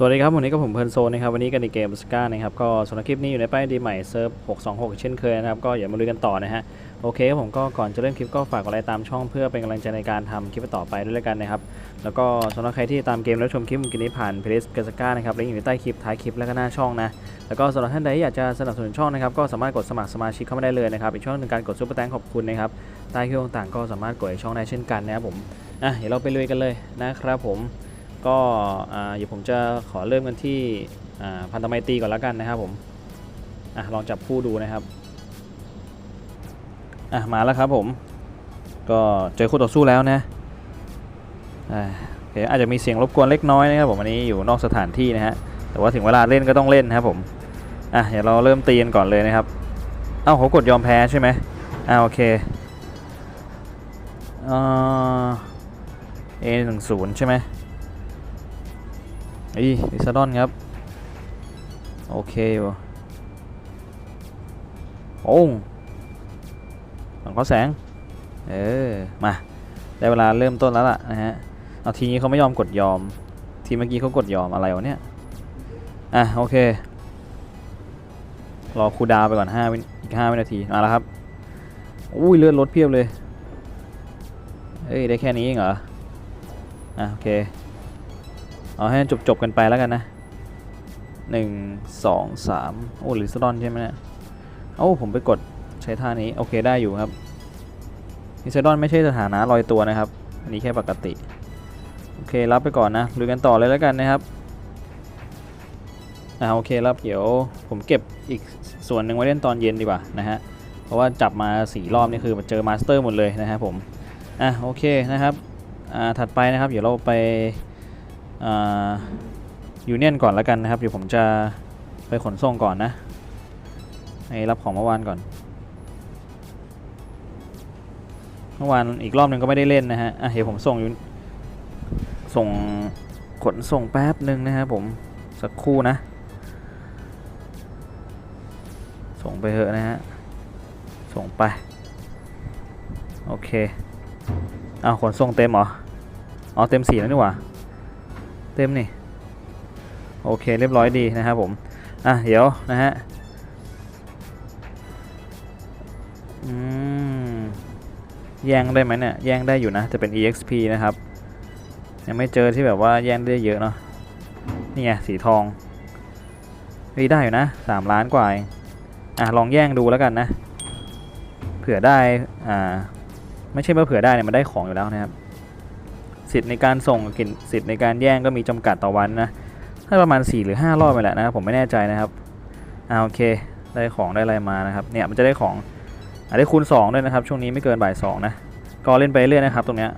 สวัสดีครับ วันนี้ก็ผมเพลินโซนนะครับ วันนี้กันในเกมสก้านะครับ ก็สำหรับคลิปนี้อยู่ในป้ายดีใหม่เซิร์ฟ 626 เช่นเคยนะครับ ก็อย่ามาลุยกันต่อนะฮะ โอเคครับผมก็ก่อนจะเริ่มคลิปก็ฝากกดไลค์ตามช่องเพื่อเป็นกำลังใจในการทำคลิปต่อไปด้วยแล้วกันนะครับ แล้วก็สำหรับใครที่ตามเกมแล้วชมคลิปกี้นี้ผ่านเพลสเกสก้านะครับลิงก์อยู่ในใต้คลิปท้ายคลิปแล้วก็หน้าช่องนะ แล้วก็สำหรับท่านใดที่อยากจะสนับสนุนช่องนะครับ ก็สามารถกดสมัครสมาชิกเข้ามาได้เลยนะครับอีกช่องหนึ่งการกดซุปเปอร์แตงขอบคุณนะครับ ใต้คลิปต่างๆก็สามารถกดช่องได้เช่นกันนะครับผม อะเดี๋ยวเราไปลุยกันเลยนะครับผม ก็อ่าเดี๋ยวผมจะขอเริ่มกันที่พันธไมตรีก่อนแล้วกันนะครับผมอลองจับคู่ดูนะครับอะมาแล้วครับผม ก็เจอคู่ต่อสู้แล้วนะอ่าโอเคอาจจะมีเสียงรบกวนเล็กน้อยนะครับผมอันนี้อยู่นอกสถานที่นะฮะแต่ว่าถึงเวลาเล่นก็ต้องเล่นนะครับผมอะเดี๋ยวเราเริ่มตีกันก่อนเลยนะครับเอ้าเขากดยอมแพ้ใช่ไหมอ่าโอเคอ่าเอหนึ่งศูนย์ใช่ไหม อีลิซาดอนครับ โอเคอยู่โอ้งหลังเขาแสง เออ มา ได้เวลาเริ่มต้นแล้วล่ะนะฮะ เอาทีนี้เขาไม่ยอมกดยอม ทีเมื่อกี้เขากดยอมอะไรวะเนี่ย อะโอเค รอคูดาวไปก่อน5วิอีก5วินาที มาแล้วครับ อุ้ยเลือดลดเพียบเลย เอ้ยได้แค่นี้เองเหรอ อะโอเค เอาให้จบจบๆกันไปแล้วกันนะหนึ่งสองสามโอ้ลิซดอนใช่ไหมเนี่ยโอ้ผมไปกดใช้ท่านี้โอเคได้อยู่ครับลิซดอนไม่ใช่สถานะลอยตัวนะครับ อันนี้แค่ปกติ โอเครับไปก่อนนะลุยกันต่อเลยแล้วกันนะครับอ่าโอเครับเดี๋ยวผมเก็บอีกส่วนหนึ่งไว้เล่นตอนเย็นดีกว่านะฮะเพราะว่าจับมาสี่รอบนี่คือเจอมาสเตอร์หมดเลยนะครับผมอะโอเคนะครับอ่าถัดไปนะครับเดี๋ยวเราไป ยูเนียนก่อนแล้วกันนะครับเดี๋ยวผมจะไปขนส่งก่อนนะให้รับของเมื่อวานก่อน เมื่อวานอีกรอบหนึ่งก็ไม่ได้เล่นนะฮะอะเดี๋ยวผมส่งอยู่ส่งขนส่งแป๊บหนึ่งนะครับผมสักครู่นะ ส่งไปเถอะนะฮะ ส่งไป โอเคอ้าขนส่งเต็มเหรอ อ๋อเต็มสี่แล้วนี่หว่า เต็มนี่โอเคเรียบร้อยดีนะครับผมอะเดี๋ยวนะฮะอืมแย่งได้ไหมเนี่ยแย่งได้อยู่นะจะเป็น exp นะครับยังไม่เจอที่แบบว่าแย่งได้เยอะเนาะนี่ไงสีทองเฮ้ยได้อยู่นะสามล้านกว่าเองอะลองแย่งดูแล้วกันนะ เผื่อได้อ่าไม่ใช่ว่าเผื่อได้เนี่ยมันได้ของอยู่แล้วนะครับ สิทธิ์ในการส่งกินสิทธิ์ในการแย่งก็มีจำกัดต่อวันนะถ้าประมาณ 4 หรือ 5 รอบไปแหละนะครับผมไม่แน่ใจนะครับอ่าโอเคได้ของได้อะไรมานะครับเนี่ยมันจะได้ของอาได้คูณ2ด้วยนะครับช่วงนี้ไม่เกินบ่าย2นะก็เล่นไปเรื่อยนะครับตรงเนี้ย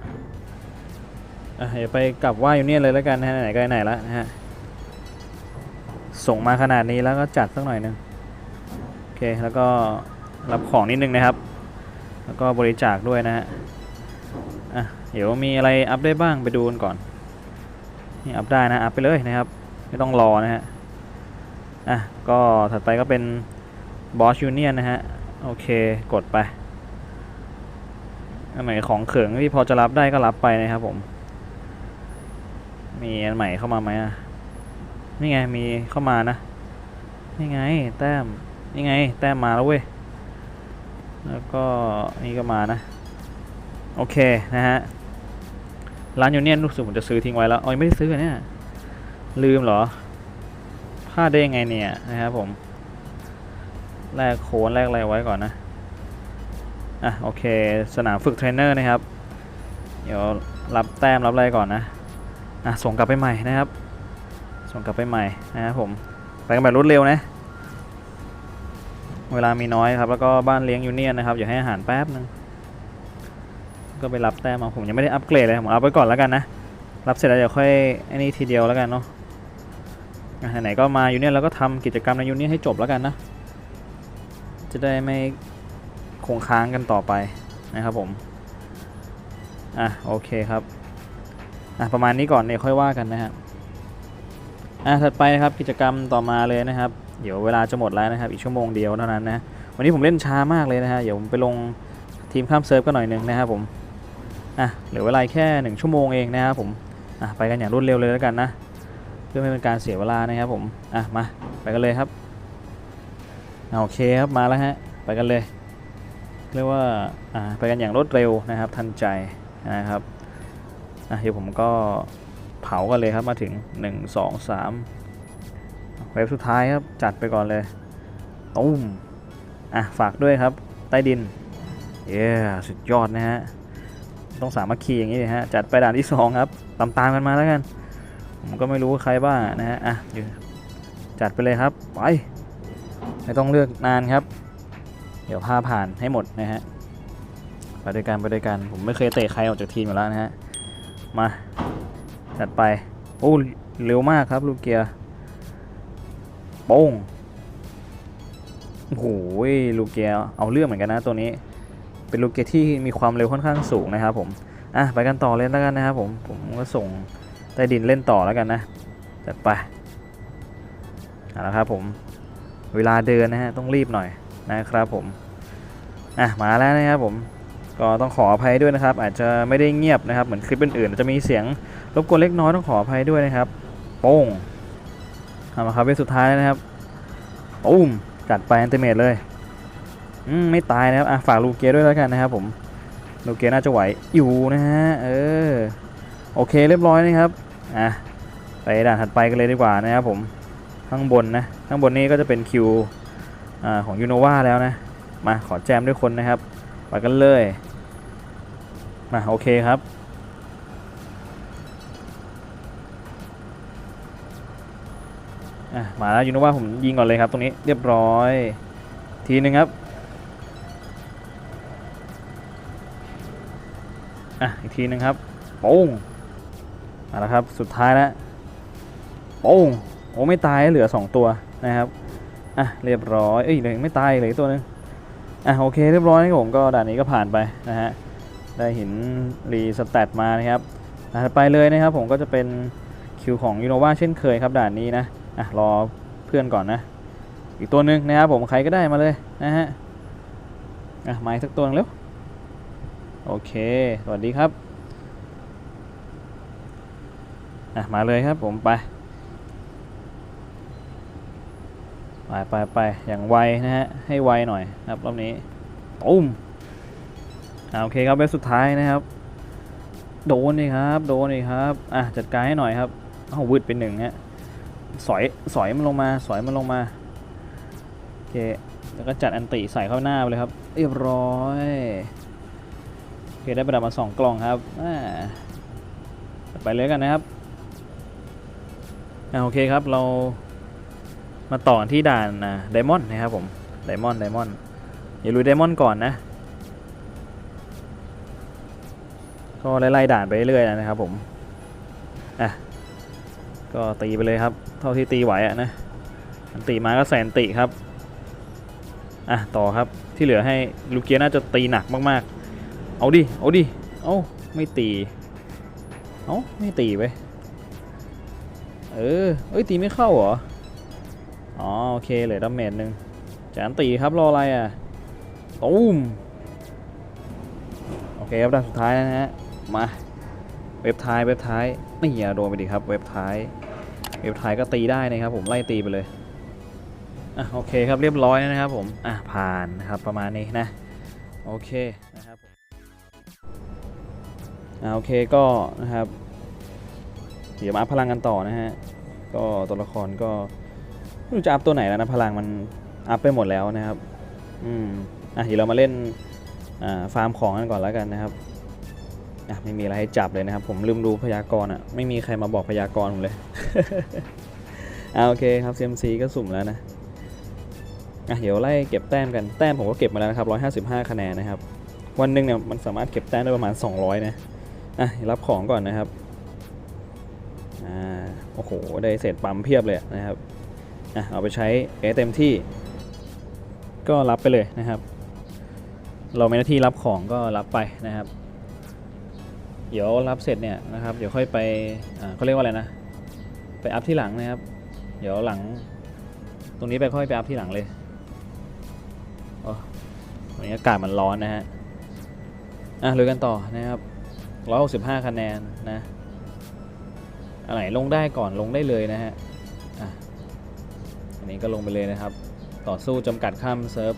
อะเดี๋ยวไปกลับว่าอยู่เนี่ยเลยแล้วกันนะไหนๆก็ไหนล้วนะฮะส่งมาขนาดนี้แล้วก็จัดสักหน่อยหนึงโอเคแล้วก็รับของนิดนึงนะครับ แล้วก็บริจาคด้วยนะฮะอะ เดี๋ยวมีอะไรอัพได้บ้างไปดูกันก่อน นี่อัพได้นะ อัพไปเลยนะครับ ไม่ต้องรอนะฮะ อะ ก็ถัดไปก็เป็น Boss Union นนะฮะ โอเค กดไปอันไหนของเขิงที่พอจะรับได้ก็รับไปนะครับผม มีอันใหม่เข้ามาไหมอะ นี่ไง มีเข้ามานะ นี่ไง แต้ม นี่ไง แต้มมาแล้วเว้ย แล้วก็นี่ก็มานะ โอเค นะฮะ ร้านยูเนียนรู้สึกผมจะซื้อทิ้งไว้แล้วอ๋อยังไม่ได้ซื้อเนี่ยลืมเหรอพลาดได้ยังไงเนี่ยนะครับผมแลกโค้ดแลกอะไรไว้ก่อนนะอะโอเคสนามฝึกเทรนเนอร์นะครับ เดี๋ยวรับแต้มรับอะไรก่อนนะอะส่งกลับไปใหม่นะครับ ส่งกลับไปใหม่นะครับผมไปกันแบบรวดเร็วนะ เวลามีน้อยครับแล้วก็บ้านเลี้ยงยูเนียนนะครับอย่าให้อาหารแป๊บนึง ก็ไปรับแต้มมาผมยังไม่ได้อัปเกรดเลยผมเอาไว้ก่อนแล้วกันนะ รับเสร็จแล้วเดี๋ยวค่อยไอ้นี่ทีเดียวแล้วกันเนาะไหนๆก็มายูเนียนแล้วก็ทำกิจกรรมในยูเนียให้จบแล้วกันนะ จะได้ไม่คงค้างกันต่อไปนะครับผม อะโอเคครับอะประมาณนี้ก่อนเดี๋ยค่อยว่ากันนะฮะอะถัดไปนะครับกิจกรรมต่อมาเลยนะครับ เดี๋ยวเวลาจะหมดแล้วนะครับ อีกชั่วโมงเดียวเท่านั้นนะวันนี้ผมเล่นช้ามากเลยนะฮะเดี๋ยวผมไปลงทีมข้ามเซิร์ฟกันหน่อยหนึงนะครับผม อะเหลือเวลาแค่หนึ่งชั่วโมงเองนะครับผมอะไปกันอย่างรวดเร็วเลยแล้วกันนะ เพื่อไม่เป็นการเสียเวลานะครับผมอะมาไปกันเลยครับอะโอเคครับมาแล้วฮะไปกันเลย เรียกว่าอ่าไปกันอย่างรวดเร็วนะครับทันใจนะครับอะเดี๋ยวผมก็เผากันเลยครับมาถึง 1 2 3 เว็บสุดท้ายครับจัดไปก่อนเลยตุ้มอะฝากด้วยครับใต้ดิน เย้สุดยอดนะฮะ ต้องสามัคคีอย่างนี้เลยฮะจัดไปด่านที่ 2 ครับตามตามกันมาแล้วกัน ผมก็ไม่รู้ว่าใครบ้างนะฮะอะอยู่จัดไปเลยครับไปไม่ต้องเลือกนานครับ เดี๋ยวพาผ่านให้หมดนะฮะไปด้วยกันไปด้วยกันผมไม่เคยเตะใครออกจากทีมอยู่แล้วนะฮะมาจัดไปโอ้เร็วมากครับลูกเกียร์โป้งโอ้โหลูกเกียร์เอาเรื่องเหมือนกันนะตัวนี้ เป็นลูกเกียร์ที่มีความเร็วค่อนข้างสูงนะครับผมอะไปกันต่อเลยแล้วกันนะครับผมผมก็ส่งใต้ดินเล่นต่อแล้วกันนะจัดไปเอาละครับผมเวลาเดินนะฮะต้องรีบหน่อยนะครับผมอะมาแล้วนะครับผมก็ต้องขออภัยด้วยนะครับ อาจจะไม่ได้เงียบนะครับเหมือนคลิปอื่นๆจจะมีเสียงรบกวนเล็กน้อยต้องขออภัยด้วยนะครับโป้งเอามาครับเป็นสุดท้ายแล้วนะครับอุ้มจัดไปอันเตเมทเลย ไม่ตายนะครับอะฝากลูกเกด้วยแล้วกันนะครับผมลูกเกน่าจะไหวอยู่นะฮะเออโอเคเรียบร้อยนะครับอะไปด่านถัดไปกันเลยดีกว่านะครับผมข้างบนนะข้างบนนี้ก็จะเป็นคิวอ่าของยูโนวาแล้วนะมาขอแจมด้วยคนนะครับไปกันเลยมาโอเคครับอะมาแล้วยูโนวาผมยิงก่อนเลยครับตรงนี้เรียบร้อย ทีนึงครับ อะอีกทีหนึ่งครับโป้งมาแล้วครับสุดท้ายแล้วโป้งโอ้ไม่ตายเหลือ 2 ตัวนะครับอะเรียบร้อยเอ้ยเหลือไม่ตายเหลืออกตัวหนึงอะโอเคเรียบร้อยนะครับผมก็ด่านนี้ก็ผ่านไปนะฮะได้หินรีสแตทมานะครับด่านถัดไปเลยนะครับผมก็จะเป็นคิวของยูโนวาเช่นเคยครับด่านนี้นะอะรอเพื่อนก่อนนะ อีกตัวหนึ่งนะครับผมใครก็ได้มาเลยนะฮะอะมาอีกสักตัวหนึงเร็ว โอเค สวัสดีครับอะมาเลยครับผมไป ไปไปไปอย่างไวนะฮะ ให้ไวหน่อยครับรอบนี้ตุ้มอ่าโอเคครับเบสสุดท้ายนะครับ โดนนี่ครับ โดนนี่ครับ อะจัดการให้หน่อยครับเอาวืดเป็นหนึ่งฮะ สอย สอยมันลงมา สอยมันลงมา โอเค แล้วก็จัดอันติใส่เข้าหน้าไปเลยครับ เรียบร้อย เคได้ประดับมาสองกล่องครับไปเลยกันนะครับอ่าโอเคครับเรามาต่อที่ด่านไดมอนด์นะครับผมไดมอนด์ไดมอนด์อย่าลุยไดมอนด์ก่อนนะก็ไล่ๆด่านไปเรื่อยๆนะครับผมอะก็ตีไปเลยครับ เท่าที่ตีไหวอะนะอันตีมาก็แสนติครับอะต่อครับที่เหลือให้ลูกเกียร์น่าจะตีหนักมากๆ เอาดิ เอาดิ เอาไม่ตี เอาไม่ตีไป เออ เอ้ยตีไม่เข้าเหรอ อ๋อโอเคเลือดาเมจหนึ่งจานตีครับรออะไรอะตูมโอเคครับด้านสุดท้ายนะฮะ มา เว็บท้าย เว็บท้ายนี่อย่าโดนไปดิครับ เว็บท้าย เว็บท้ายก็ตีได้นะครับผมไล่ตีไปเลยอะโอเคครับเรียบร้อยนะครับผม อะผ่านนะครับประมาณนี้นะ โอเคนะครับ อ่าโอเคก็นะครับ เดี๋ยวมาอัพพลังกันต่อนะฮะ ก็ตัวละครก็ไม่รู้จะอัพตัวไหนแล้วนะพลังมันอัพไปหมดแล้วนะครับ อืมอะเดี๋ยวเรามาเล่นอ่าฟาร์มของกันก่อนแล้วกันนะครับอะไม่มีอะไรให้จับเลยนะครับ ผมลืมดูพยากรณ์อะไม่มีใครมาบอกพยากรณ์ผมเลยอ่าโอเคครับ CMC ก็สุ่มแล้วนะอะเดี๋ยวไล่เก็บแต้มกันแต้มผมก็เก็บมาแล้วนะครับ155 คะแนนนะครับ วันหนึ่งเนี่ยมันสามารถเก็บแต้มได้ประมาณ 200 นะ อะรับของก่อนนะครับอ่าโอ้โห ได้เศษปั๊มเพียบเลยนะครับอะเอาไปใช้เอเต็มที่ ก็รับไปเลยนะครับ เรามีหน้าที่รับของก็รับไปนะครับ เดี๋ยวรับเสร็จเนี่ยนะครับ เดี๋ยวค่อยไปอ่าเขาเรียกว่าอะไรนะ ไปอัพที่หลังนะครับ เดี๋ยวหลัง ตรงนี้ไปค่อยไปอัพที่หลังเลยโอ้วันนี้อากาศมันร้อนนะฮะ อะลุยกันต่อนะครับ 165 คะแนนนะอันไหนลงได้ก่อนลงได้เลยนะฮะอะอันนี้ก็ลงไปเลยนะครับ ต่อสู้จำกัดข้ามเซิร์ฟ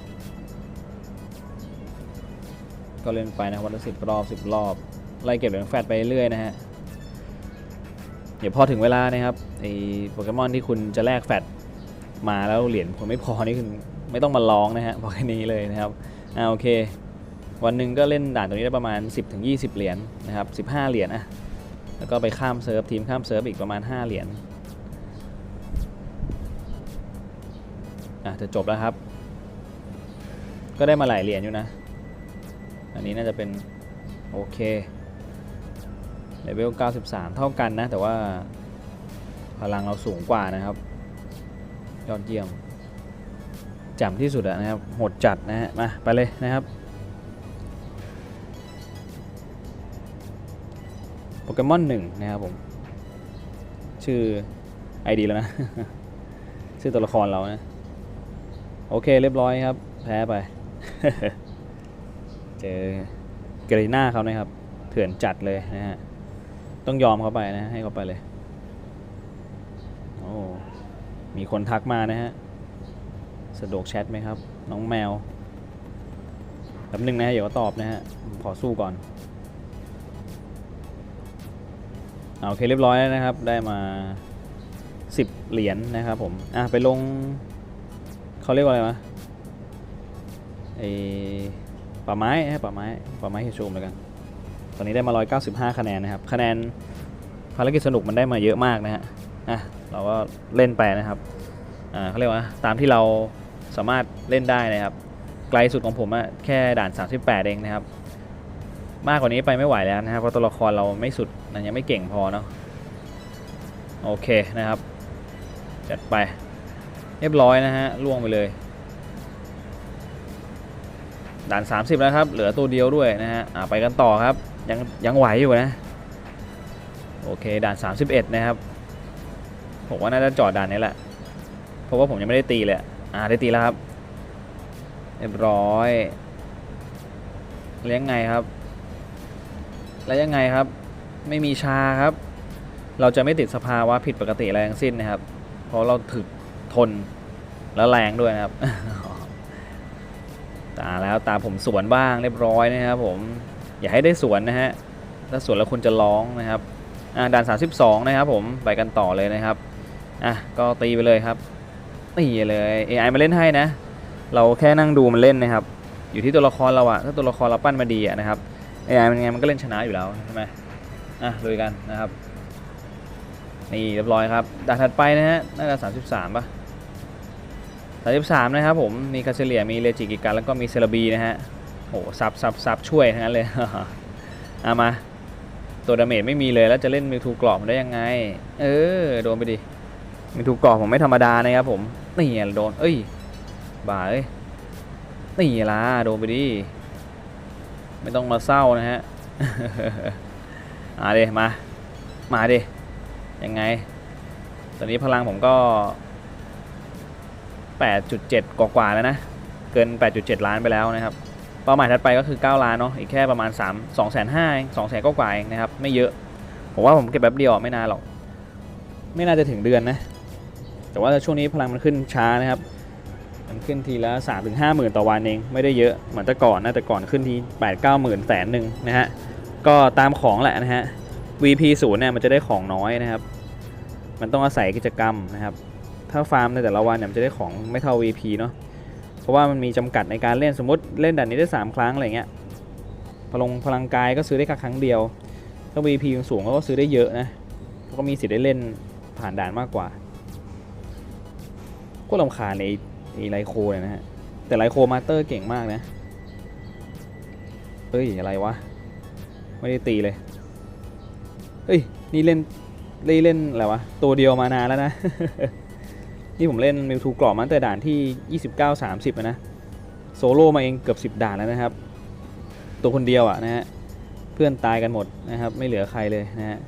ก็เล่นไปนะวันละสิบรอบสิบรอบ ไล่เก็บเหรียญแฟตไปเรื่อยนะฮะ เดี๋ยวพอถึงเวลานะครับไอโปเกมอนที่คุณจะแลกแฟตมาแล้วเหรียญคุณไม่พอนี่คุณไม่ต้องมาร้องนะฮะพอแค่นี้เลยนะครับ อ่าโอเค วันหนึ่งก็เล่นด่านตัวนี้ได้ประมาณ 10-20 เหรียญนะครับ 15 เหรียญอะแล้วก็ไปข้ามเซิร์ฟทีมข้ามเซิร์ฟอีกประมาณ 5 เหรียญอะจะจบแล้วครับ ก็ได้มาหลายเหรียญอยู่นะ อันนี้น่าจะเป็นโอเคเลเวล 93 เท่ากันนะ แต่ว่าพลังเราสูงกว่านะครับ ยอดเยี่ยมจำที่สุดอะนะครับโหดจัดนะฮะ มา ไปเลยนะครับ เกมอนหนึ่งนะครับผม ชื่อ ID แล้วนะ ชื่อตัวละครเรานะ โอเคเรียบร้อยครับ แพ้ไป เจอเกรน่าเขานะครับ เถื่อนจัดเลยนะฮะ ต้องยอมเขาไปนะ ให้เขาไปเลย โอ้ มีคนทักมานะฮะ สะดวกแชทไหมครับ น้องแมวแป๊บหนึงนะฮะเดี๋ยวก็ตอบนะฮะ ขอสู้ก่อน โอเคเรียบร้อยแล้วนะครับ ได้มา 10 เหรียญนะครับผมอะไปลงเขาเรียกว่าอะไรวะไอป่าไม้ฮะป่าไม้ป่าไม้เฮชมแล้วกัน ตอนนี้ได้มา 195 คะแนนนะครับคะแนนภารกิจสนุกมันได้มาเยอะมากนะฮะอะเราก็เล่นไปนะครับอ่าเขาเรียกว่าตามที่เราสามารถเล่นได้นะครับ ไกลสุดของผมอะแค่ด่าน 38 เองนะครับ มากกว่านี้ไปไม่ไหวแล้วนะครับเพราะตัวละครเราไม่สุดมันยังไม่เก่งพอเนาะโอเคนะครับ จัดไปเรียบร้อยนะฮะล่วงไปเลยด่าน 30 แล้วครับ เหลือตัวเดียวด้วยนะฮะไปกันต่อครับ ยังยังไหวอยู่นะ โอเคด่าน 31 นะครับ ผมว่าน่าจะจอดด่านนี้แหละ เพราะว่าผมยังไม่ได้ตีเลยอ่าได้ตีแล้วครับ เรียบร้อยแล้วยังไงครับ แล้วยังไงครับ ไม่มีชาครับ เราจะไม่ติดสภาวะผิดปกติอะไรทั้งสิ้นนะครับ เพราะเราถึกทนแล้วแรงด้วยนะครับ ตาแล้วตาผมสวนบ้างเรียบร้อยนะครับ ผม อย่าให้ได้สวนนะฮะ ถ้าสวนแล้วคุณจะร้องนะครับอ่าด่าน32 นะครับ ผม ไปกันต่อเลยนะครับ อะ ก็ตีไปเลยครับตีเลย AI มาเล่นให้นะ เราแค่นั่งดูมันเล่นนะครับ อยู่ที่ตัวละครเราอะถ้าตัวละครเราปั้นมาดีอะนะครับ AI มันยังไงมันก็เล่นชนะอยู่แล้วใช่ไหมอะลุยกันนะครับ นี่เรียบร้อยครับด่านถัดไปนะฮะน่าจะ 33ป่ะ33 นะครับผม มีคาเซเลียมีเลจิกิกันแล้วก็มีเซรบีนะฮะโอ้ซับซับซับช่วยทั้งนั้นเลยเอามา ตัวดาเมจไม่มีเลยแล้วจะเล่นมิวทูกรอบมันได้ยังไง เออ โดนไปดิมิวทูกรอบผมไม่ธรรมดานะครับผม นี่โดน เอ้ย บ่าเอ้ย นี่ล่ะโดนไปดิ ไม่ต้องมาเศร้านะฮะมาเดมา มาเดยังไง ตอนนี้พลังผมก็ 8.7 กว่าๆแล้วนะ เกิน 8.7 ล้านไปแล้วนะครับ เป้าหมายถัดไปก็คือ 9 ล้านเนาะ อีกแค่ประมาณ 3 2 5 0 0 0 0 2แสนกว่าๆเองนะครับ ไม่เยอะ ผมว่าผมเก็บแป๊บเดียวไม่นานหรอก ไม่น่าจะถึงเดือนนะ แต่ว่าช่วงนี้พลังมันขึ้นช้านะครับ มันขึ้นทีละ3ถึง5หมื่นต่อวันเอง ไม่ได้เยอะเหมือนแต่ก่อนนะแต่ก่อนขึ้นที8 9หมื่นแสนหนึ่งนะฮะก็ตามของแหละนะฮะ VP ศูนย์เนี่ยมันจะได้ของน้อยนะครับ มันต้องอาศัยกิจกรรมนะครับ ถ้าฟาร์มในแต่ละวันเนี่ยมันจะได้ของไม่เท่า VP เนาะเพราะว่ามันมีจำกัดในการเล่นสมมติเล่นด่านนี้ได้ 3 ครั้งอะไรเงี้ยพลังพลังกายก็ซื้อได้แค่ครั้งเดียวถ้า VP สูงก็ซื้อได้เยอะนะเขาก็มีสิทธิ์ได้เล่นผ่านด่านมากกว่าก็ลำคาญในไอ้ไลโคเนี่ยนะฮะ แต่ไลโคมาสเตอร์เก่งมากนะ เฮ้ย อะไรวะ ไม่ได้ตีเลย เฮ้ย นี่เล่นเล่นเล่นอะไรวะ ตัวเดียวมานานแล้วนะ นี่ผมเล่นมิวทูกรอบมาตั้งแต่ด่านที่ 29 30อะนะ โซโล่มาเองเกือบ 10 ด่านแล้วนะครับ ตัวคนเดียวอะนะฮะ เพื่อนตายกันหมดนะครับ ไม่เหลือใครเลยนะฮะ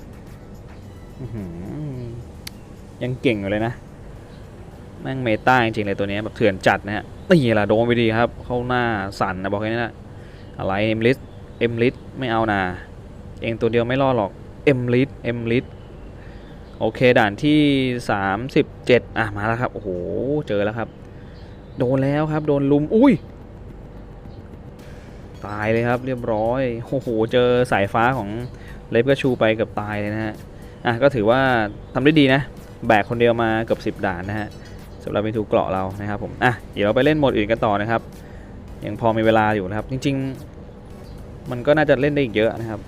ยังเก่งอยู่เลยนะ แม่งเมตาจริงๆเลยตัวนี้แบบเถื่อนจัดนะฮะนี่แหละโดนไปดีครับ เข้าหน้าสั่นนะบอกแค่นี้นะอะไรเอ็มลิสเอ็มลิสไม่เอานาเองตัวเดียวไม่รอดหรอกเอ็มลิสเอ็มลิสโอเคด่านที่ 37 อะ มาแล้วครับ โอ้โห เจอแล้วครับ โดนแล้วครับ โดนลุม อุ้ย ตายเลยครับ เรียบร้อย โอ้โห เจอสายฟ้าของเลฟกระชูไปเกือบตายเลยนะฮะ อะ ก็ถือว่าทำได้ดีนะ แบกคนเดียวมาเกือบ 10 ด่านนะฮะ สำหรับเมทูเกราะเรานะครับผมอะเดี๋ยวเราไปเล่นโหมดอื่นกันต่อนะครับ ยังพอมีเวลาอยู่นะครับ จริง ๆ มันก็น่าจะเล่นได้อีกเยอะนะครับ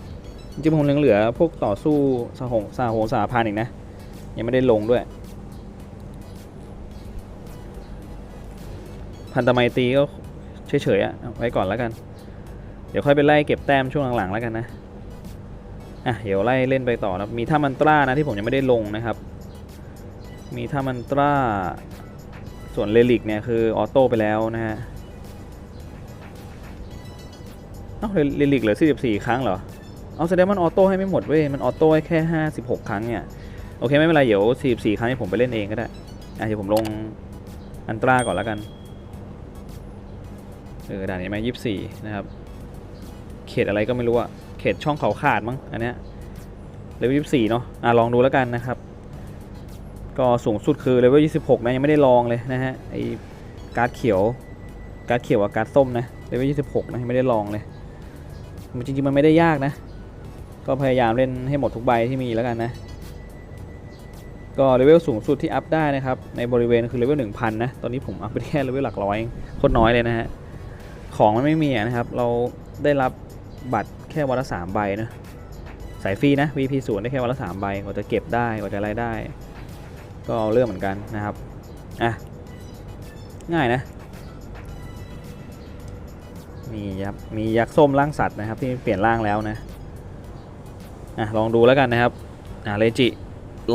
จริงๆผมยังเหลือพวกต่อสู้สหงสาโหสาพานอีกนะ ยังไม่ได้ลงด้วย พันตไมตีก็เฉยๆอะไว้ก่อนแล้วกัน เดี๋ยวค่อยไปไล่เก็บแต้มช่วงหลังๆแล้วกันนะอะเดี๋ยวไล่เล่นไปต่อนะมีท่ามันตรานะที่ผมยังไม่ได้ลงนะครับ มีท่ามันตรา ส่วนเลลิกเนี่ยคือออโต้ไปแล้วนะฮะเอ้าเลลิกเหลือ 44 ครั้งเหรอ เอาแสดงมันออโต้ให้ไม่หมดเว้ย มันออโต้ให้แค่ 56 ครั้งเนี่ย โอเคไม่เป็นไร เดี๋ยว 44 ครั้งนี้ผมไปเล่นเองก็ได้อะเดี๋ยวผมลงอันตราก่อนแล้วกันเออด่านนี้ไหมยี่สี่นะครับ เขตอะไรก็ไม่รู้อะเขตช่องเขาขาดมั้งอันเนี้ยเลเวลยี่สี่เนาะอะลองดูแล้วกันนะครับ ก็สูงสุดคือเลเวลยี่สิบหกนะ ยังไม่ได้ลองเลยนะฮะไอการ์ดเขียว การ์ดเขียวกับการ์ดส้มนะเลเวลยี่สิบหกนะยังไม่ได้ลองเลยจริงๆมันไม่ได้ยากนะ ก็พยายามเล่นให้หมดทุกใบที่มีแล้วกันนะ ก็เลเวลสูงสุดที่อัพได้นะครับ ในบริเวณคือเลเวล 1,000 นะ ตอนนี้ผมอัพไปแค่เลเวลหลักร้อยโคตรน้อยเลยนะฮะ ของมันไม่มีนะครับ เราได้รับบัตรแค่วันละสามใบนะ สายฟรีนะ VP ศูนย์ได้แค่วันละสามใบกว่าจะเก็บได้กว่าจะอะไรได้ ก็เอาเรื่องเหมือนกันนะครับอะง่ายนะมียับมียักษ์ส้มร่างสัตว์นะครับที่เปลี่ยนร่างแล้วนะอะลองดูแล้วกันนะครับอะเลจิ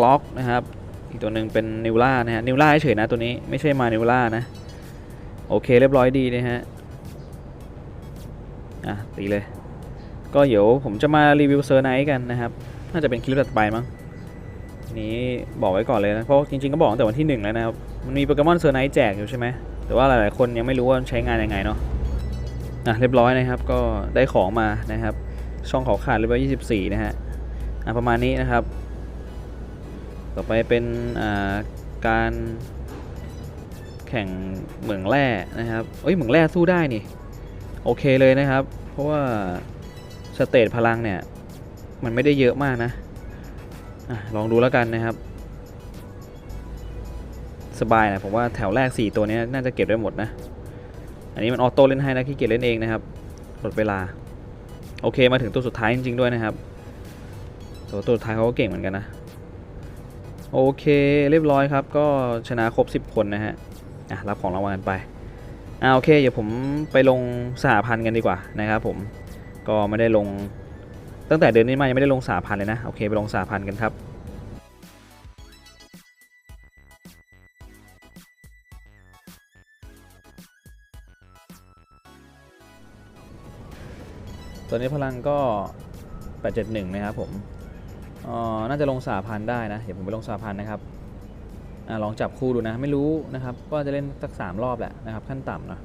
ล็อกนะครับอีกตัวหนึ่งเป็นนิวล่านะฮะนิวล่าเฉยนะตัวนี้ไม่ใช่มานิวล่านะโอเคเรียบร้อยดีนะฮะอะตีเลย ก็เดี๋ยวผมจะมารีวิวเซอร์ไนท์กันนะครับ น่าจะเป็นคลิปถัดไปมั้ง นี้บอกไว้ก่อนเลยนะเพราะจริงๆก็บอกตั้งแต่วันที่หนึ่งแล้วนะครับ มันมีโปเกมอนเซอร์ไนท์แจกอยู่ใช่ไหมแต่ว่าหลายๆคนยังไม่รู้ว่าใช้งานยังไงเนาะอะเรียบร้อยนะครับก็ได้ของมานะครับ ช่องเขาขาดเลเวล24 นะฮะอะประมาณนี้นะครับ ต่อไปเป็นอ่าการแข่งเหมืองแร่นะครับเอ้ยเหมืองแร่สู้ได้นี่โอเคเลยนะครับ เพราะว่าสเตตพลังเนี่ยมันไม่ได้เยอะมากนะ ลองดูแล้วกันนะครับ สบายนะผมว่าแถวแรก 4 ตัวนี้น่าจะเก็บได้หมดนะ อันนี้มันออโต้เล่นให้นะขี้เกียจเล่นเองนะครับลดเวลา โอเคมาถึงตัวสุดท้ายจริงๆด้วยนะครับตัวตัวสุดท้ายเขาก็เก่งเหมือนกันนะ โอเคเรียบร้อยครับ ก็ชนะครบ 10 คนนะฮะอะรับของรางวัลกันไปอ่าโอเค เดี๋ยวผมไปลงสหพันธ์กันดีกว่านะครับผมก็ไม่ได้ลง ตั้งแต่เดือนนี้มายังไม่ได้ลงสหพันเลยนะ โอเค ไปลงสหพันกันครับตัวนี้พลังก็ 871 นะครับผมอ๋อน่าจะลงสาพันได้นะ เดี๋ยวผมไปลงสาพันนะครับอลองจับคู่ดูนะ ไม่รู้นะครับ ก็จะเล่นสักสามรอบแหละนะครับ ขั้นต่ำนะ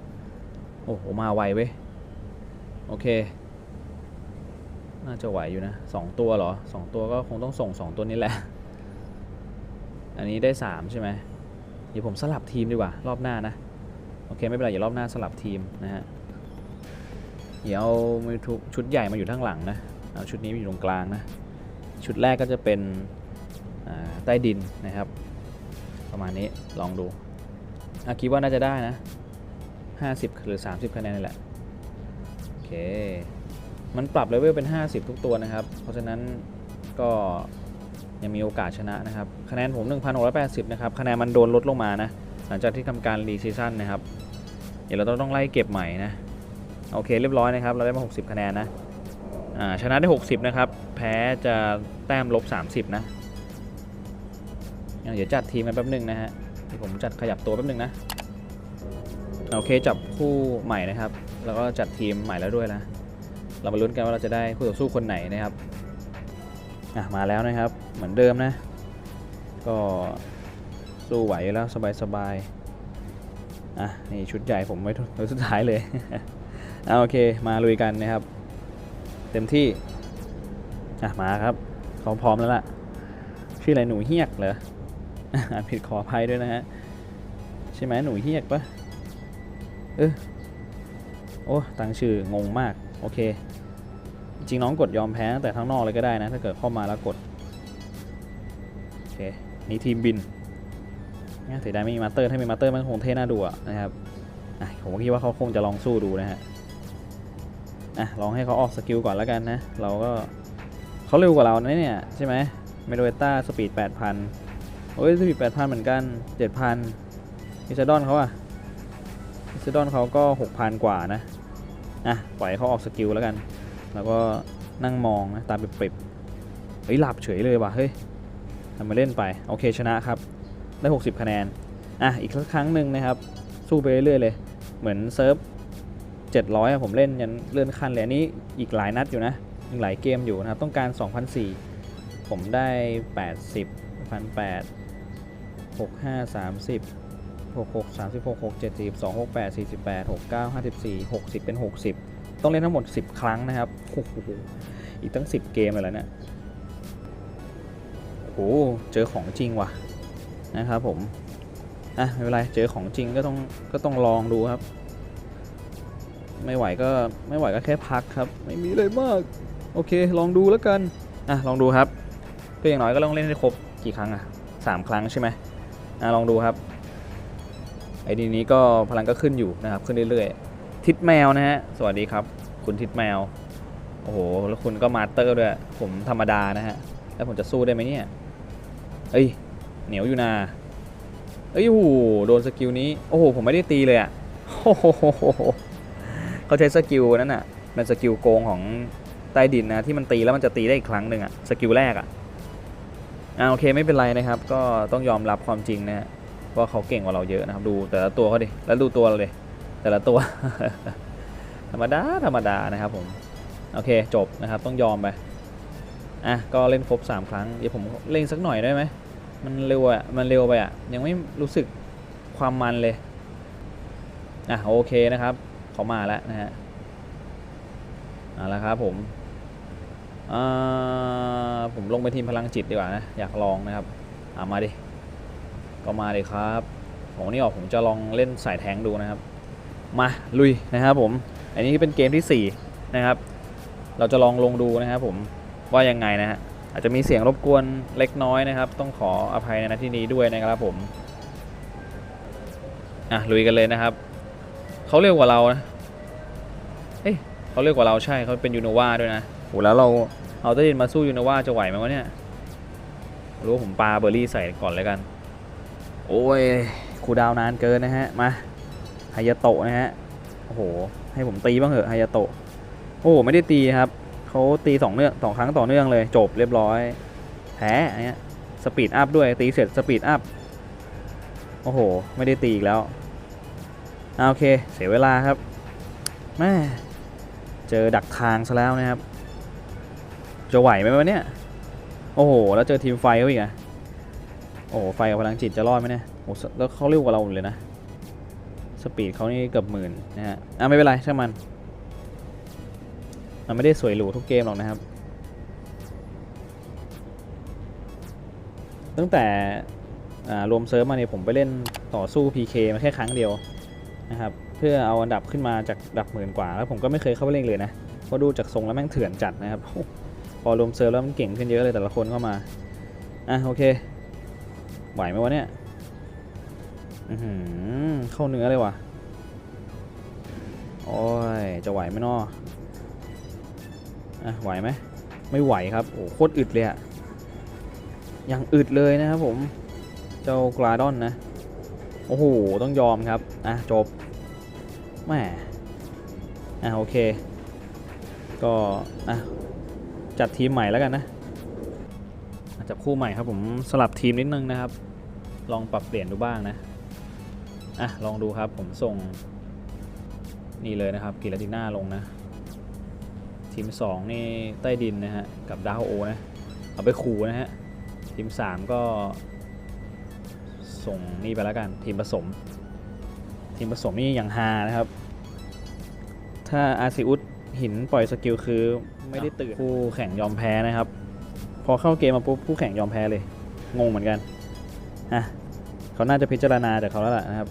โอ้โห มาไวเว้ย โอเค น่าจะไหวอยู่นะสองตัวเหรอสองตัวก็คงต้องส่งสองตัวนี้แหละ อันนี้ได้สามใช่ไหมเดี๋ยวผมสลับทีมดีกว่ารอบหน้านะ โอเคไม่เป็นไรอย่ารอบหน้าสลับทีมนะฮะ เดี๋ยวเอาชุดใหญ่มาอยู่ข้างหลังนะ เอาชุดนี้มาอยู่ตรงกลางนะ ชุดแรกก็จะเป็นใต้ดินนะครับ ประมาณนี้ลองดูอาคิดว่าน่าจะได้นะ 50 หรือ 30 คะแนนนี่แหละ โอเค มันปรับเลเวลเป็น 50 ทุกตัวนะครับ เพราะฉะนั้นก็ยังมีโอกาสชนะนะครับ คะแนนผม 1,680 นะครับ คะแนนมันโดนลดลงมานะ หลังจากที่ทำการรีซีซั่นนะครับ เดี๋ยวเราต้องไล่เก็บใหม่นะ โอเคเรียบร้อยนะครับ เราได้มา 60 คะแนนนะ อ่า ชนะได้ 60 นะครับ แพ้จะแต้มลบ 30 นะอะเดี๋ยวจัดทีมกันแป๊บนึงนะฮะเดี๋ยวผมจัดขยับตัวแป๊บนึงนะ โอเคจับคู่ใหม่นะครับ แล้วก็จัดทีมใหม่แล้วด้วยนะ เรามาลุ้นกันว่าเราจะได้คู่ต่อสู้คนไหนนะครับอะมาแล้วนะครับ เหมือนเดิมนะ ก็สู้ไหวแล้วสบายๆอะนี่ชุดใหญ่ผมไว้สุดท้ายเลยเอาโอเคมาลุยกันนะครับ เต็มที่อะมาครับเขาพร้อมแล้วล่ะชชื่ออะไรหนูเฮียกเหรออ่านผิดขออภัยด้วยนะฮะใช่ไหมหนูเฮียกปะเออโอ้ตั้งชื่องงมาก โอเค จริงน้องกดยอมแพ้ตั้งแต่ข้างนอกเลยก็ได้นะ ถ้าเกิดเข้ามาแล้วกด โอเค นี่ทีมบินเนี่ยเสียดายไม่มีมาสเตอร์ถ้ามีมาสเตอร์มันคงเท่น่าดูนะครับผมคิดว่าเขาคงจะลองสู้ดูนะฮะอะลองให้เขาออกสกิลก่อนแล้วกันนะ เราก็เขาเร็วกว่าเรานะเนี่ย ใช่ไหมเมโดเวต้าสปีด8,000 โอ้ยสปีด8,000 เหมือนกัน 7,000มิซาดอนเขาอะมิซาดอนเขาก็ 6,000 กว่านะ อะปล่อยเขาออกสกิลแล้วกัน แล้วก็นั่งมองนะตามปริบๆเฮ้ยหลับเฉยเลยว่ะเฮ้ยทำมาเล่นไปโอเคชนะครับได้ 60 คะแนนอะอีกสักครั้งหนึ่งนะครับสู้ไปเรื่อยๆเลย เหมือนเซิร์ฟ700อะผมเล่นยันเลื่อนขั้นเลยอันนี้อีกหลายนัดอยู่นะอีกหลายเกมอยู่นะครับต้องการ2,004ผมได้ 80 1,800 65 30 66 36 67 42 68 48 69 54 60 เป็น 60 ต้องเล่นทั้งหมด 10 ครั้งนะครับโอ้โหอีกตั้ง 10 เกมเลยแล้วเนี่ยโอ้โหเจอของจริงว่ะนะครับผมอะไม่เป็นไรเจอของจริงก็ต้องก็ต้องลองดูครับ ไม่ไหวก็ไม่ไหวก็แค่พักครับ ไม่มีอะไรมาก โอเค ลองดูแล้วกันอะลองดูครับก็อย่างน้อยก็ต้องเล่นให้ครบกี่ครั้งอะสามครั้งใช่ไหมอะลองดูครับ ไอดีนี้ก็พลังก็ขึ้นอยู่นะครับขึ้นเรื่อยๆ ทิศแมวนะฮะสวัสดีครับ คุณทิศแมว โอ้โห แล้วคุณก็มาสเตอร์ด้วย ผมธรรมดานะฮะ แล้วผมจะสู้ได้ไหมเนี่ย เอ้ย เหนียวอยู่นาเอ้ยโอ้โหโดนสกิลนี้ โอ้โห ผมไม่ได้ตีเลยอะ่ะโอ้โหเขาใช้สกิลนั้นอะเป็นสกิลโกงของใต้ดินนะที่มันตีแล้วมันจะตีได้อีกครั้งหนึ่งอะ่ะสกิลแรกอะ่ะอ่าโอเคไม่เป็นไรนะครับ ก็ต้องยอมรับความจริงนะฮะ ว่าเขาเก่งกว่าเราเยอะนะครับ ดูแต่ละตัวเขาดิ แล้วดูตัวเราดิ แต่ละตัว ธรรมดา ธรรมดานะครับผม โอเค จบนะครับ ต้องยอมไป อะ ก็เล่นครบ 3 ครั้ง เดี๋ยวผมเล่นสักหน่อยได้ไหม มันเร็วอะมันเร็วไปอะยังไม่รู้สึกความมันเลย อะ โอเคนะครับ เขามาแล้วนะฮะเอาละครับผมอ่าผมลงไปทีมพลังจิตดีกว่านะ อยากลองนะครับอ่ามาดิ ก็มาดิครับผมนี่ออกผมจะลองเล่นสายแทงดูนะครับ มาลุยนะครับผม อันนี้เป็นเกมที่4นะครับเราจะลองลงดูนะครับผมว่ายังไงนะฮะอาจจะมีเสียงรบกวนเล็กน้อยนะครับ ต้องขออภัยในนาที่นี้ด้วยนะครับผมอะลุยกันเลยนะครับเขาเร็วกว่าเรานะเอ้ยเขาเร็วกว่าเราใช่เขาเป็นยูโนวาด้วยนะโหแล้วเราเอาเต้นมาสู้ยูโนวาจะไหวไหมวะเนี่ยรู้ว่าผมปาเบอร์รี่ใส่ก่อนเลยกัน โอ้ยคูดาวนานเกินนะฮะ มาฮายาโตะนะฮะ โอ้โห ให้ผมตีบ้างเหอะฮายาโตะ โอ้โหไม่ได้ตีครับ เขาตีสองเนื่องสองครั้งต่อเนื่องเลย จบเรียบร้อย แพ้อันเนี้ย สปีดอัพด้วย ตีเสร็จสปีดอัพ โอ้โห ไม่ได้ตีอีกแล้วอโอเค เสียเวลาครับ แม่เจอดักทางซะแล้วนะครับ จะไหวไหมวะเนี่ย โอ้โห แล้วเจอทีมไฟเขาอีกอะ โอ้ไฟกับพลังจิตจะรอดไหมเนี่ยโอ้แล้วเขาเร็วกว่าเราเลยนะ สปีดเขานี่เกือบหมื่นนะฮะอะไม่เป็นไรช่างมัน มันไม่ได้สวยหรูทุกเกมหรอกนะครับ ตั้งแต่อ่ารวมเซิร์ฟมาเนี่ยผมไปเล่นต่อสู้ PK มาแค่ครั้งเดียวนะครับ เพื่อเอาอันดับขึ้นมาจากดับหมื่นกว่า แล้วผมก็ไม่เคยเข้าไปเล่นเลยนะเพราะดูจากทรงแล้วแม่งเถื่อนจัดนะครับพอรวมเซิร์ฟแล้วมันเก่งขึ้นเยอะเลยแต่ละคนเข้ามา อะโอเค ไหวไหมวะเนี่ยอือหือเข้าเนื้อเลยว่ะ โอ้ย จะไหวไหมนาะอะไหวไหม ไม่ไหวครับ โอ้โคตรอึดเลยอะยังอึดเลยนะครับผม เจ้ากราดอนนะ โอ้โห ต้องยอมครับ อะ จบแหมอะ โอเค ก็ อะ จัดทีมใหม่แล้วกันนะ จับคู่ใหม่ครับผม สลับทีมนิดนึงนะครับ ลองปรับเปลี่ยนดูบ้างนะ อะ ลองดูครับผมส่ง นี่เลยนะครับกิลาติน่าลงนะ ทีม 2 นี่ใต้ดินนะฮะ กับดาวโอนะ เอาไปขู่นะฮะ ทีม 3 ก็ ส่งนี่ไปแล้วกัน ทีมผสม ทีมผสมนี่อย่างฮานะครับ ถ้าอาซิอุสหินปล่อยสกิลคือไม่ได้ตื่นคู่แข่งยอมแพ้นะครับ พอเข้าเกมมาปุ๊บคู่แข่งยอมแพ้เลย งงเหมือนกัน อะเขาน่าจะพิจารณาจากเขาแล้วล่ะนะครับ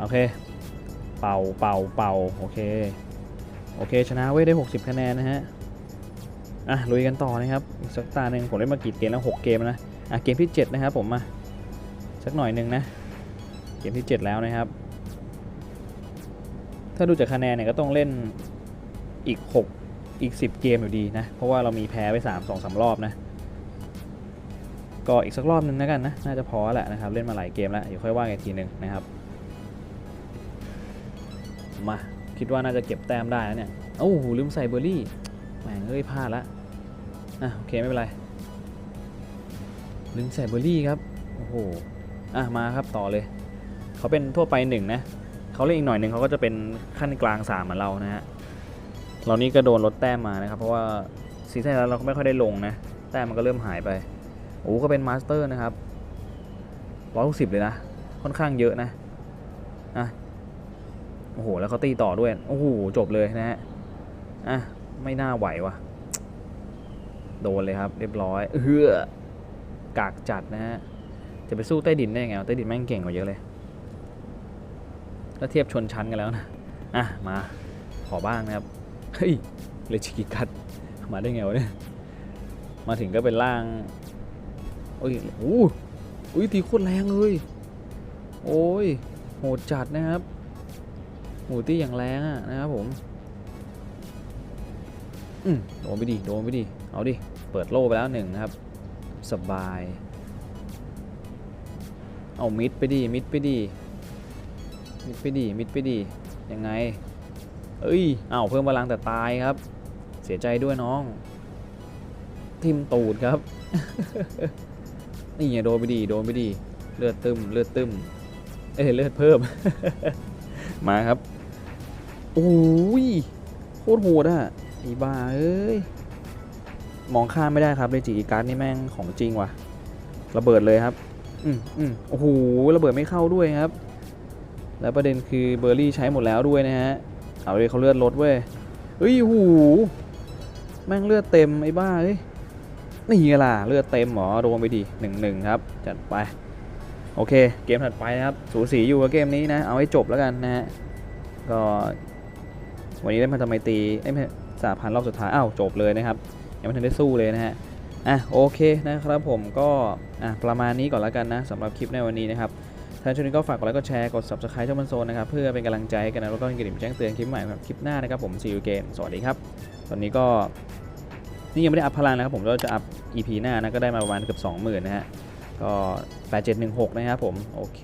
โอเค เป่าเป่าเป่าโอเค โอเค ชนะเว้ยได้ 60 คะแนนนะฮะ อะ ลุยกันต่อนะครับ อีกสักตาหนึ่งผมเล่นมากี่เกมแล้ว 6 เกมนะ อะ เกมที่ 7 นะครับผมมา สักหน่อยหนึ่งนะ เกมที่ 7 แล้วนะครับ ถ้าดูจากคะแนนเนี่ยก็ต้องเล่นอีก 6 อีก 10 เกมอยู่ดีนะ เพราะว่าเรามีแพ้ไป 3 2 3 รอบนะ ก็อีกสักรอบหนึ่งแล้วกันนะ น่าจะพอแหละนะครับ เล่นมาหลายเกมแล้วเดี๋ยวค่อยว่ากันทีหนึ่งนะครับ มาคิดว่าน่าจะเก็บแต้มได้แล้วเนี่ยโอ้โหลืมใส่เบอร์รี่แหมเอ้ยพลาดละอะโอเคไม่เป็นไรลืมใส่เบอร์รี่ครับโอ้โหอะมาครับต่อเลย เขาเป็นทั่วไปหนึ่งนะเขาเล่นอีกหน่อยหนึ่งเขาก็จะเป็นขั้นกลางสามเหมือนเรานะฮะเรานี่ก็โดนลดแต้มมานะครับ เพราะว่าซีซั่นแล้วเราก็ไม่ค่อยได้ลงนะ แต้มมันก็เริ่มหายไป โอ้ก็เป็นมาสเตอร์นะครับร้อยหกสิบเลยนะ ค่อนข้างเยอะนะอะโอ้โห แล้วเขาตีต่อด้วย โอ้โห จบเลยนะฮะ อะ ไม่น่าไหววะโดนเลยครับ เรียบร้อย เฮือกากจัดนะฮะ จะไปสู้ใต้ดินได้ไงวะใต้ดินแม่งเก่งกว่าเยอะเลยก็เทียบชนชั้นกันแล้วนะ อะ มา ขอบ้างนะครับ เฮ้ย เลชิกิกัด มาได้ไงวะเนี่ย มาถึงก็เป็นร่าง อ้ยโอ้ยอุ้ยตีโคตรแรงเลย โอ้ยโหดจัดนะครับหมูตีอย่างแรงอะนะครับผมอืมโดนไปดิโดนไปดิเอาดิเปิดโล่ไปแล้วหนึ่งนะครับ สบาย เอามิดไปดิมิดไปดิมิดไปดิมิดไปดิยังไง เอ้ยเอาเพิ่มพลังแต่ตายครับ เสียใจด้วยน้อง ทิมตูดครับ นี่ไงโดนไปดีโดนไปดีเลือดตึมเลือดตึมเอ้เลือดเพิ่ม มาครับโอ้ยโคตรโหดอะไอ้บ้าเอ้ยมองข้ามไม่ได้ครับเลจิอีการ์ดนี่แม่งของจริงว่ะ ระเบิดเลยครับ อืมอืมโอ้โหระเบิดไม่เข้าด้วยครับ แล้วประเด็นคือเบอร์รี่ใช้หมดแล้วด้วยนะฮะเอาเลยเขาเลือดลดเว้ยเฮ้ยหูแม่งเลือดเต็มไอ้บ้าเอ้ย นี่ไงล่ะเลือดเต็มหมอโดนไปดิหนึ่งหนึ่งครับ จัดไปโอเค เกมถัดไปนะครับสูสีอยู่กับเกมนี้นะ เอาให้จบแล้วกันนะฮะก็วันนี้ได้พันธไมตีไอ้ยไม่สาพันรอบสุดท้ายอ้าวจบเลยนะครับยังไม่ทันได้สู้เลยนะฮะอะโอเคนะครับผมก็อะประมาณนี้ก่อนแล้วกันนะสำหรับคลิปในวันนี้นะครับถ้าช่วงนี้ก็ฝากกดไลค์กดแชร์กด subscribe ช่องมันโซนนะครับเพื่อเป็นกำลังใจให้กันนะแล้วก็กระดิ่งแจ้งเตือนคลิปใหม่ครับคลิปหน้านะครับผม see you again สวัสดีครับ ตอนนี้ก็ นี่ยังไม่ได้อัพพลังนะครับผมเราจะอัพ EP หน้านะก็ได้มาประมาณเกือบ20,000นะฮะก็ 8716 นะครับผม โอเค